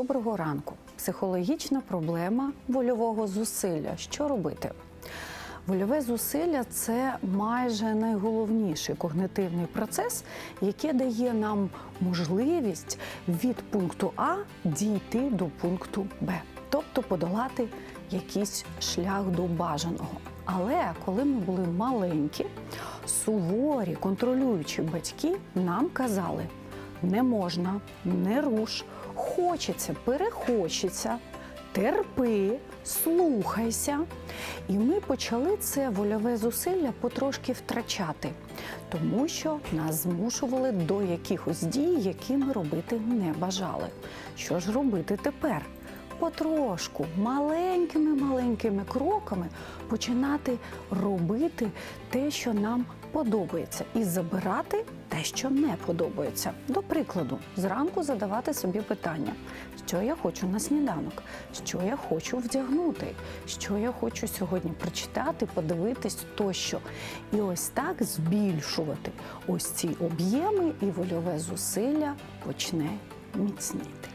Доброго ранку. Психологічна проблема вольового зусилля. Що робити? Вольове зусилля це майже найголовніший когнитивний процес, який дає нам можливість від пункту А дійти до пункту Б, тобто подолати якийсь шлях до бажаного. Але коли ми були маленькі, суворі контролюючі батьки нам казали: не можна, не руш, хочеться, перехочеться, терпи, слухайся. І ми почали це вольове зусилля потрошки втрачати, тому що нас змушували до якихось дій, які ми робити не бажали. Що ж робити тепер? Потрошку, маленькими-маленькими кроками починати робити те, що нам подобається, і забирати те, що не подобається. До прикладу, зранку задавати собі питання, що я хочу на сніданок, що я хочу вдягнути, що я хочу сьогодні прочитати, подивитись тощо. І ось так збільшувати ось ці об'єми, і вольове зусилля почне міцніти.